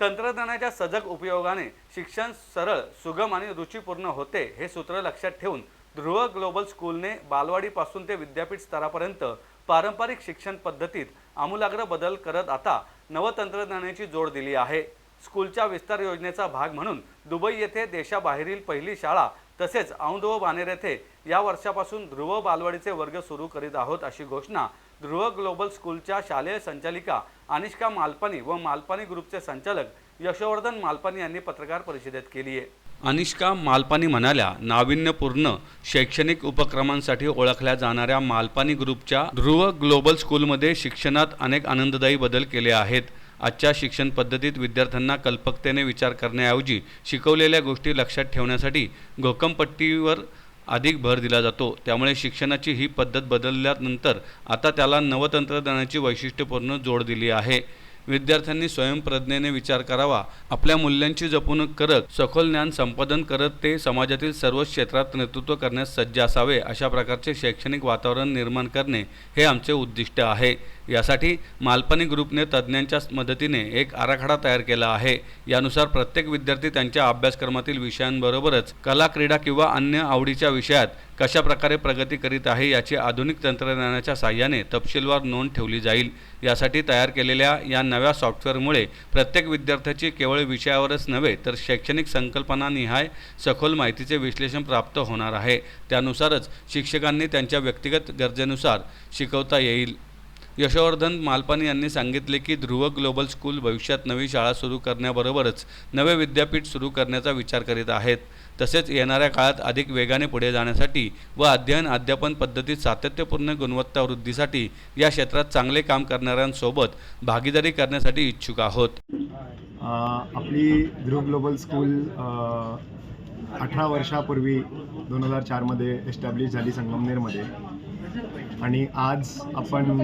तंत्रज्ञानाच्या सजग उपयोगाने शिक्षण सरळ सुगम आणि रुचिपूर्ण होते हे सूत्र लक्षात ठेवून ध्रुव ग्लोबल स्कूलने बालवाडीपासून ते विद्यापीठ स्तरापर्यंत पारंपरिक शिक्षण पद्धतीत आमूलाग्र बदल करत आता नवतंत्रज्ञानाची जोड दिली आहे. स्कूलच्या विस्तार योजनेचा भाग म्हणून दुबई येथे देशाबाहेरील पहिली शाळा तसेच औंध व बानेर येथे या वर्षापासून ध्रुव बालवाडीचे वर्ग सुरू करीत आहोत अशी घोषणा ध्रुव ग्लोबल स्कूलच्या शालेय संचालिका अनिष्का मालपानी व मालपानी ग्रुपचे संचालक यशोवर्धन मालपानी यांनी पत्रकार परिषदेत केली आहे. अनिष्का मालपानी म्हणाल्या नाविन्यपूर्ण शैक्षणिक उपक्रमांसाठी ओळखल्या जाणाऱ्या मालपानी ग्रुपच्या ध्रुव ग्लोबल स्कूलमध्ये शिक्षणात अनेक आनंददायी बदल केले आहेत. आजच्या शिक्षण पद्धतीत विद्यार्थ्यांना कल्पकतेने विचार करण्याऐवजी शिकवलेल्या गोष्टी लक्षात ठेवण्यासाठी घोकमपट्टीवर अधिक भर दिला जातो. त्यामुळे शिक्षणाची ही पद्धत बदलल्यानंतर आता त्याला नवतंत्रज्ञानाची वैशिष्ट्यपूर्ण जोड दिली आहे. विद्यार्थ्यांनी स्वयंप्रज्ञेने विचार करावा. आपल्या मूल्यांची जपणूक करत सखोल ज्ञान संपादन करत ते समाजातील सर्व क्षेत्रात नेतृत्व करण्यास सज्ज असावे अशा प्रकारचे शैक्षणिक वातावरण निर्माण करणे हे आमचे उद्दिष्ट आहे. यासाठी मालपानी ग्रुपने तज्ज्ञांच्या मदतीने एक आराखडा तयार केला आहे. यानुसार प्रत्येक विद्यार्थी त्यांच्या अभ्यासक्रमातील विषयांबरोबरच कला क्रीडा किंवा अन्य आवडीच्या विषयात कशा प्रकारे प्रगती करीत आहे याची आधुनिक तंत्रज्ञानाच्या साह्याने तपशीलवार नोंद ठेवली जाईल. यासाठी तयार केलेल्या या नव्या सॉफ्टवेअरमुळे प्रत्येक विद्यार्थ्याची केवळ विषयावरच नव्हे तर शैक्षणिक संकल्पनानिहाय सखोल माहितीचे विश्लेषण प्राप्त होणार आहे. त्यानुसारच शिक्षकांनी त्यांच्या व्यक्तिगत गरजेनुसार शिकवता येईल. यशोवर्धन मालपानी यांनी सांगितले की ध्रुव ग्लोबल स्कूल भविष्यात नवी शाळा सुरू करण्याबरोबरच नवे विद्यापीठ सुरू करण्याचा विचार करीत आहेत. तसेच येणाऱ्या काळात अधिक वेगाने पुढे जाण्यासाठी व अध्ययन अध्यापन पद्धतीत सातत्यपूर्ण गुणवत्ता वृद्धीसाठी या क्षेत्रात चांगले काम करणाऱ्यांसोबत भागीदारी करण्यासाठी इच्छुक आहोत. आपली ध्रुव ग्लोबल स्कूल अठरा वर्षापूर्वी दोन हजार चारमध्ये एस्टॅब्लिश झाली संगमनेरमध्ये. आणि आज आपण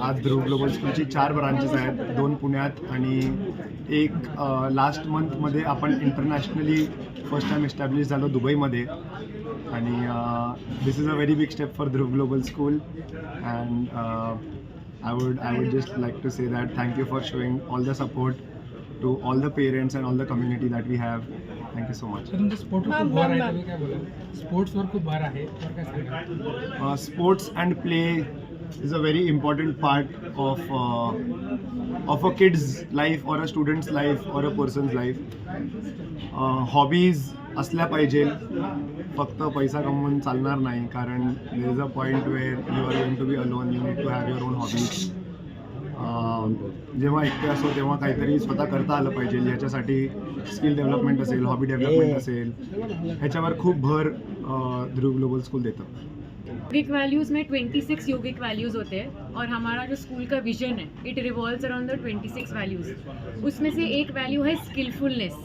आज ध्रुव ग्लोबल स्कूलची चार ब्रांचेस आहेत दोन पुण्यात आणि एक लास्ट मंथमध्ये आपण इंटरनॅशनली फर्स्ट टाइम एस्टॅब्लिश झालो दुबईमध्ये. आणि this is a very big step for Dhruv global school and I would I would just like to say that thank you for showing all the support to all the parents and all the community that we have thank you so much sports and play Is a very important part of uh, of a kid's life or a student's life or a person's life. Uh, hobbies असल्या पाहिजे फक्त पैसा कमवून चालणार नाही कारण there is a point where you are going to be alone you need to have your own hobbies जेव्हा एकटे असो तेव्हा काहीतरी स्वतः करता आलं पाहिजे. याच्यासाठी स्किल डेव्हलपमेंट असेल हॉबी डेव्हलपमेंट असेल ह्याच्यावर खूप भर ध्रुव ग्लोबल स्कूल देतं. योगिक वैल्यूज़ में 26 योगिक वैल्यूज़ होते हैं और हमारा जो स्कूल का विजन है it revolves around the 26 values उसमें से एक वैल्यू है स्किलफुलनेस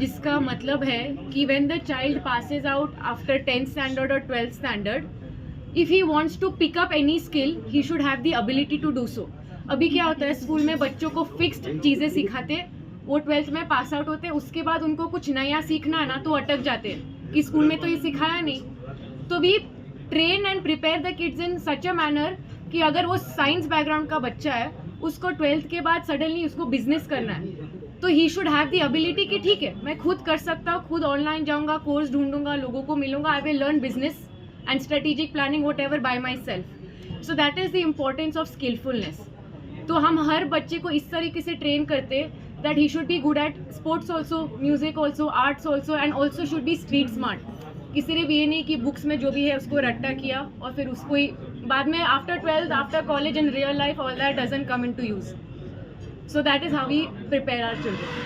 जिसका मतलब है कि when the child passes out after tenth standard और twelfth standard if he wants to pick up any skill he should have the ability to do so अभी क्या होता है, स्कूल में बच्चों को फिक्स्ड चीज़ें सिखाते, वो ट्वेल्थ में पास आउट होते, उसके बाद उनको कुछ नया सीखना ना तो अटक जाते। कि स्कूल में तो ये सिखाया नहीं। तो we train and prepare the kids in such a manner कि अगर वो साइंस बैकग्राउंड का बच्चा है, उसको ट्वेल्थ के बाद सडनली उसको बिज़नेस करना है तो he should have the ability कि ठीक है, मैं खुद कर सकता हूँ, खुद ऑनलाइन जाऊँगा कोर्स ढूंढूँगा, लोगों को मिलूँगा I will learn business and strategic planning whatever by myself so that is the importance of skillfulness तो हम हर बच्चे को इस तरीके से ट्रेन करते that he should be good at sports also music also arts also and also should be street smart ने भी ये नहीं कि बुक्स में जो भी है उसको रट्टा किया और फिर उसको ही बाद में after twelfth after college in real life all that doesn't come into use so that is how we prepare our children